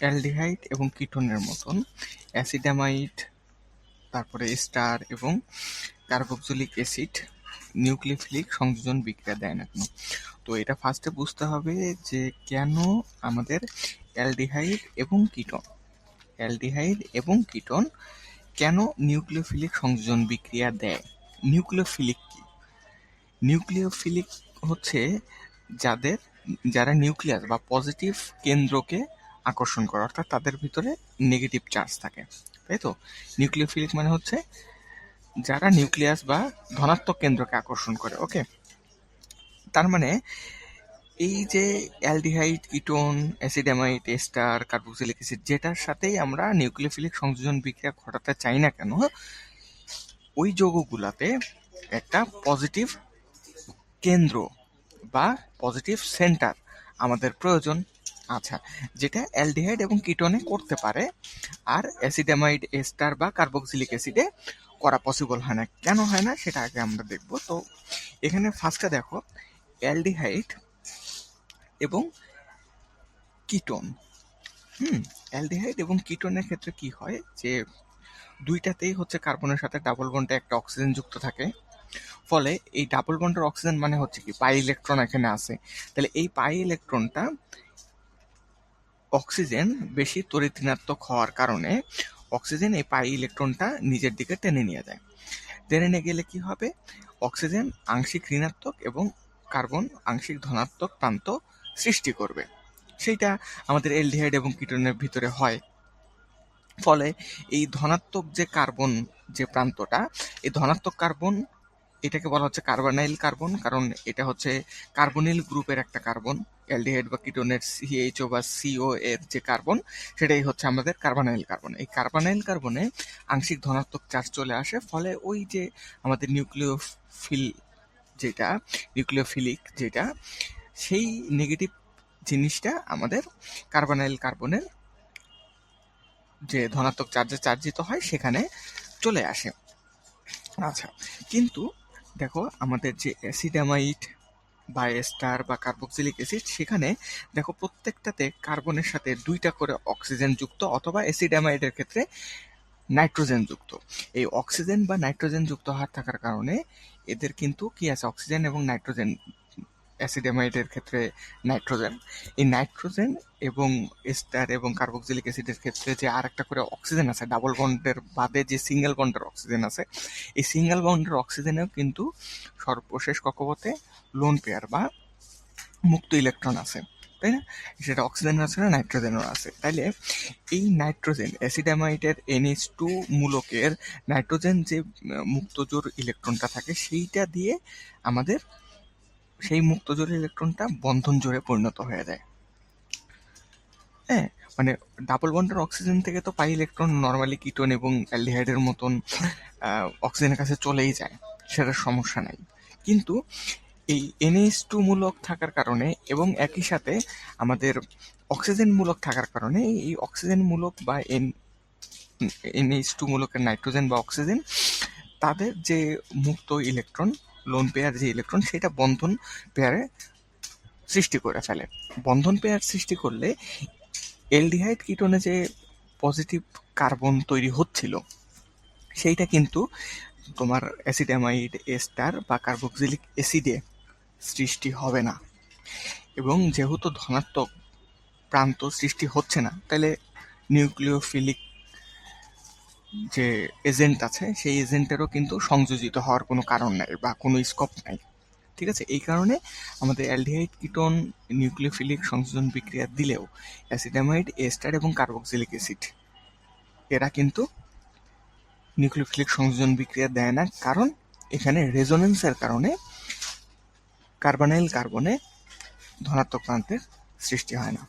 Aldehyde এবং কিটোনের মতন অ্যাসিডামাইড, তারপরে স্টার এবং কার্বক্সিলিক অ্যাসিড নিউক্লিওফিলিক সংযোজন বিক্রিয়া দেয় না কেন? তো এটা ফার্স্টে বুঝতে হবে যে কেন আমাদের অ্যালডিহাইড এবং কিটন, অ্যালডিহাইড এবং কিটন কেন নিউক্লিওফিলিক সংযোজন বিক্রিয়া দেয়? নিউক্লিওফিলিক কি? নিউক্লিওফিলিক হচ্ছে যাদের, যারা নিউক্লিয়াস বা পজিটিভ কেন্দ্রকে আকর্ষণ করে, অর্থাৎ তাদের ভিতরে নেগেটিভ চার্জ থাকে, তাই তো? নিউক্লিওফিলিক মানে হচ্ছে যারা নিউক্লিয়াস বা ধনাত্মক কেন্দ্রকে আকর্ষণ করে ওকে তার মানে এই যে aldehyde ketone acid amide ester, carboxylic acid, যেটার সাথেই আমরা নিউক্লিওফিলিক সংযোজন বিক্রিয়া ঘটাতে চাই না কেন, ওই যৌগগুলাতে একটা পজিটিভ কেন্দ্র বা পজিটিভ সেন্টার আমাদের প্রয়োজন। আচ্ছা যেটা অ্যালডিহাইড এবং কিটোনে করতে পারে, আর অ্যাসিডামাইড এস্টার বা কার্বক্সিলিক অ্যাসিডে করা পসিবল হয় না। কেন হয় না? সেটা আগে আমরা দেখব। তো, এখানে ফার্স্টে দেখো, অ্যালডিহাইড এবং কিটোন। হুম, অ্যালডিহাইড এবং কিটোনের ক্ষেত্রে কি হয়? যে, দুইটাতেই হচ্ছে কার্বনের সাথে ডাবল বন্ডে একটা অক্সিজেন যুক্ত থাকে। ফলে এই ডাবল বন্ডের অক্সিজেন মানে হচ্ছে কি? পাই ইলেকট্রন এখানে আছে। তাহলে এই পাই ইলেকট্রনটা অক্সিজেন বেশি তড়িৎ ঋণাত্মক হওয়ার কারণে অক্সিজেন এই পাই ইলেকট্রনটা নিজের দিকে টেনে নিয়ে যায়। টেনে নিয়ে গেলে কি হবে? অক্সিজেন আংশিক ঋণাত্মক এবং কার্বন আংশিক ধনাত্মক প্রান্ত সৃষ্টি করবে। সেইটা আমাদের এলডিহাইড এবং কিটোনের ভিতরে হয়। ফলে এই ধনাত্মক যে কার্বন যে প্রান্তটা, এই ধনাত্মক কার্বন এটাকে বলা হচ্ছে কার্বনাইল কার্বন, কারণ এটা হচ্ছে কার্বনিল গ্রুপের একটা কার্বন, অ্যালডিহাইড বা কিটোনের সিএইচও বা সিও এর যে কার্বন, সেটাই হচ্ছে আমাদের কার্বনাইল কার্বন। এই কার্বনাইল কার্বনে আংশিক ধনাত্মক চার্জ চলে আসে, ফলে ওই যে আমাদের নিউক্লিওফিল যেটা, নিউক্লিওফিলিক যেটা, সেই নেগেটিভ জিনিসটা আমাদের কার্বনাইল কার্বনের যে ধনাত্মক চার্জে চার্জিত হয়, সেখানে চলে আসে। আচ্ছা কিন্তু দেখো, আমাদের যে অ্যাসিডামাইড বা এস্টার বা কার্বক্সিলিক অ্যাসিড সেখানে দেখো প্রত্যেকটাতে কার্বনের সাথে দুইটা করে অক্সিজেন যুক্ত অথবা অ্যাসিডামাইডের ক্ষেত্রে নাইট্রোজেন যুক্ত। এই অক্সিজেন বা নাইট্রোজেন যুক্ত হওয়ার থাকার কারণে এদের কিন্তু কি আছে? অক্সিজেন এবং নাইট্রোজেন অ্যাসিডামাইডের ক্ষেত্রে নাইট্রোজেন। এই নাইট্রোজেন এবং এস্টার এবং কার্বক্সিলিক অ্যাসিডের ক্ষেত্রে যে আর একটা করে অক্সিজেন আছে, ডাবল বন্ডের বাদে যে সিঙ্গেল বন্ডের অক্সিজেন আছে, এই সিঙ্গেল বন্ডের অক্সিজেনেও কিন্তু সর্বশেষ কক্ষপথে লোন পেয়ার বা মুক্ত ইলেকট্রন আছে, তাই না? সেটা অক্সিজেনের আছে না নাইট্রোজেনও আছে। তাইলে এই নাইট্রোজেন, অ্যাসিডামাইটের এনএইচ টু মূলকের নাইট্রোজেন যে মুক্তজোর ইলেকট্রনটা থাকে, সেইটা দিয়ে আমাদের সেই মুক্তজোর ইলেকট্রনটা বন্ধন জোরে পরিণত হয়ে যায়। হ্যাঁ মানে ডাবল বন্ডের অক্সিজেন থেকে তো পাই ইলেকট্রন নর্মালি কিটোন এবং অ্যালডিহাইডের মতন অক্সিজেনের কাছে চলেই যায় সেটার সমস্যা নাই। কিন্তু এই এনএইচ টু মূলক থাকার কারণে এবং একই সাথে আমাদের অক্সিজেন মূলক থাকার কারণে এই অক্সিজেন মূলক বা এন, এনএইচ টু মূলকের নাইট্রোজেন বা অক্সিজেন তাদের যে মুক্ত ইলেকট্রন লোন পেয়ার যে ইলেকট্রন সেটা বন্ধন পেয়ারে সৃষ্টি করে ফেলে। বন্ধন পেয়ার সৃষ্টি করলে এলডিহাইড কিটোনে যে পজিটিভ কার্বন তৈরি হচ্ছিল, সেইটা কিন্তু তোমার অ্যাসিডামাইড এস্টার বা কার্বক্সিলিক অ্যাসিডে সৃষ্টি হবে না। এবং যেহেতু ধনাত্মক প্রান্ত সৃষ্টি হচ্ছে না, তাহলে নিউক্লিওফিলিক যে এজেন্ট আছে, সেই এজেন্টেরও কিন্তু সংযোজিত হওয়ার কোনো কারণ নাই বা কোনো স্কোপ নাই। ঠিক আছে? এই কারণে আমাদের অ্যালডিহাইড কিটন নিউক্লিওফিলিক সংযোজন বিক্রিয়া দিলেও অ্যাসিডামাইড এস্টার এবং কার্বক্সিলিক অ্যাসিড এরা কিন্তু নিউক্লিওফিলিক সংযোজন বিক্রিয়া দেয় না। কারণ এখানে রেজোনেন্সের কারণে কার্বনাইল কার্বনে ধনাত্মক প্রান্তের সৃষ্টি হয় না।